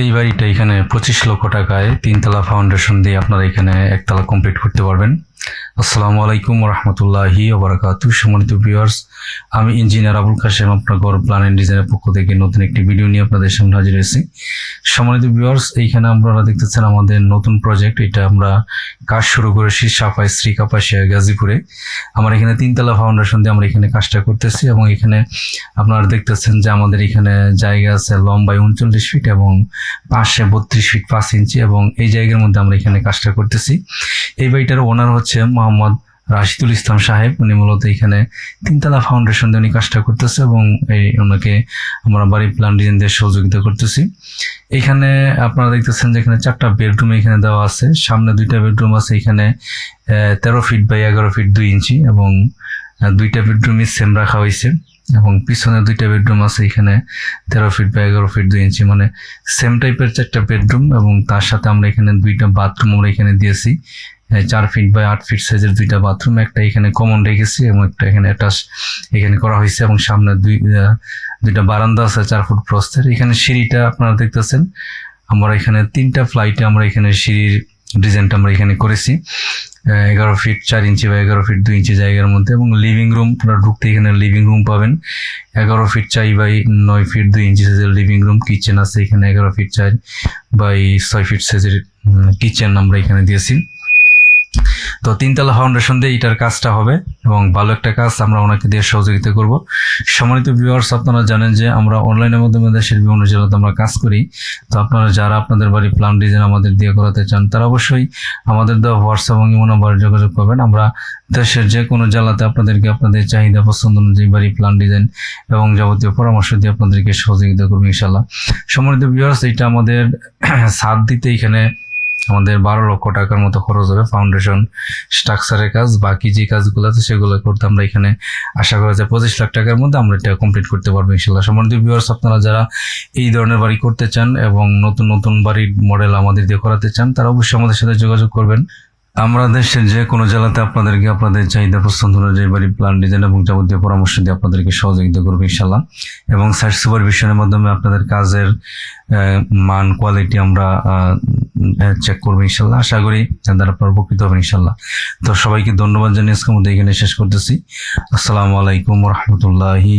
এই বাড়িটা এখানে পঁচিশ লক্ষ টাকায় তিনতলা ফাউন্ডেশন দিয়ে আপনারা এখানে একতলা কমপ্লিট করতে পারবেন। আসসালামু আলাইকুম রহমতুল্লাহি সম্মানিত ভিউয়ার্স, আমি ইঞ্জিনিয়ার আবুল কাশেম, আপনার ঘর প্ল্যান অ্যান্ড ডিজাইনের পক্ষ থেকে নতুন একটি ভিডিও নিয়ে আপনাদের সামনে হাজির হয়েছি। সম্মানিত ভিউয়ার্স, এইখানে আপনারা দেখতেছেন আমাদের নতুন প্রজেক্ট এটা আমরা কাজ শুরু করেছি সাফাই শ্রী কাপাসিয়া গাজীপুরে। আমার এখানে তিনতলা ফাউন্ডেশন দিয়ে আমরা এখানে কাজটা করতেছি এবং এখানে আপনারা দেখতেছেন যে আমাদের এখানে জায়গা আছে লম্বায় উনচল্লিশ ফিট এবং পাশে বত্রিশ ফিট পাঁচ ইঞ্চি এবং এই জায়গার মধ্যে আমরা এখানে কাজটা করতেছি। এই বাড়িটার ওনার হচ্ছে মোহাম্মদ রাশিদুল ইসলাম সাহেব। উনি মূলত এখানে তিনতলা ফাউন্ডেশন দিয়ে উনি কাজটা করতেছে এবং এই ওনাকে আমরা বাড়ি প্ল্যান ডিজাইন দিয়ে সহযোগিতা করতেছি। এখানে আপনারা দেখতেছেন যে এখানে চারটা বেডরুম এখানে দেওয়া আছে। সামনে দুইটা বেডরুম আছে, এখানে তেরো ফিট বাই এগারো ফিট দুই ইঞ্চি এবং দুইটা বেডরুমই সেম রাখা হয়েছে এবং পিছনে দুইটা বেডরুম আছে, এখানে তেরো ফিট বা এগারো ফিট দুই ইঞ্চি। মানে সেম টাইপের চারটা বেডরুম এবং তার সাথে আমরা এখানে দুইটা বাথরুম আমরা এখানে দিয়েছি। চার ফিট বাই আট ফিট সাইজের দুইটা বাথরুম একটা এখানে কমন রেখেছি এবং একটা এখানে অ্যাটাচ এখানে করা হয়েছে এবং সামনে দুই দুইটা বারান্দা আছে, চার ফুট প্রস্তের এখানে সিঁড়িটা আপনারা দেখতেছেন। আমরা এখানে তিনটা ফ্লাইটে আমরা এখানে সিঁড়ির ডিজাইনটা আমরা এখানে করেছি। এগারো ফিট চার ইঞ্চি বা এগারো ফিট দুই ইঞ্চি জায়গার মধ্যে এবং লিভিং রুম আপনারা ঢুকতে এখানে লিভিং রুম পাবেন। এগারো ফিট চাই বাই নয় ফিট দুই ইঞ্চি সাইজের লিভিং রুম কিচেন আছে। এখানে এগারো ফিট চার বাই ছয় ফিট সাইজের কিচেন আমরা এখানে দিয়েছি। তো তিনতলা ফাউন্ডেশন দিয়ে এটার কাজটা হবে এবং ভালো একটা কাজ, আমরা ওনাকে দিয়ে সহযোগিতা করব। সম্মানিত ভিউয়ার্স আপনারা জানেন যে আমরা অনলাইনের মাধ্যমে দেশের বিভিন্ন জেলাতে আমরা কাজ করি। তো আপনারা যারা আপনাদের বাড়ি প্ল্যান ডিজাইন আমাদের দিয়ে করাতে চান, তারা অবশ্যই আমাদের দেওয়া হোয়াটসঅ্যাপ এবং ইমো নাম্বারে যোগাযোগ করবেন। আমরা দেশের যে কোনো জেলাতে আপনাদেরকে আপনাদের চাহিদা পছন্দ অনুযায়ী বাড়ি প্ল্যান ডিজাইন এবং যাবতীয় পরামর্শ দিয়ে আপনাদেরকে সহযোগিতা করব ইনশাল্লাহ সম্মানিত ভিউয়ার্স এটা আমাদের সাত দিতে এখানে আমাদের বারো লক্ষ টাকার মতো খরচ হবে ফাউন্ডেশন স্ট্রাকচারের কাজ। বাকি যে কাজগুলো আছে সেগুলো করতে আমরা এখানে আশা করা যায় পঁচিশ লাখ টাকার মধ্যে আমরা এটা কমপ্লিট করতে পারব ইনশাল্লাহ সম্মানিত ভিউয়ার্স আপনারা যারা এই ধরনের বাড়ি করতে চান এবং নতুন নতুন বাড়ির মডেল আমাদের দিয়ে করাতে চান, তারা অবশ্যই আমাদের সাথে যোগাযোগ করবেন। আমরা দেশের যে কোনো জেলাতে আপনাদেরকে আপনাদের চাহিদা পছন্দ অনুযায়ী বাড়ি প্ল্যান ডিজাইন এবং যাবতীয় পরামর্শ দিয়ে আপনাদেরকে সহযোগিতা করব ইনশাল্লাহ এবং সাইট সুপারভিশনের মাধ্যমে আপনাদের কাজের মান কোয়ালিটি আমরা চেক করব ইনশাল্লাহ আশা করি তাদের আপনার উপকৃত হবেন ইনশাল্লাহ তো সবাইকে ধন্যবাদ জানিয়ে আজকের মধ্যে এখানে শেষ করতেছি। আসসালামু আলাইকুম রহমতুল্লাহি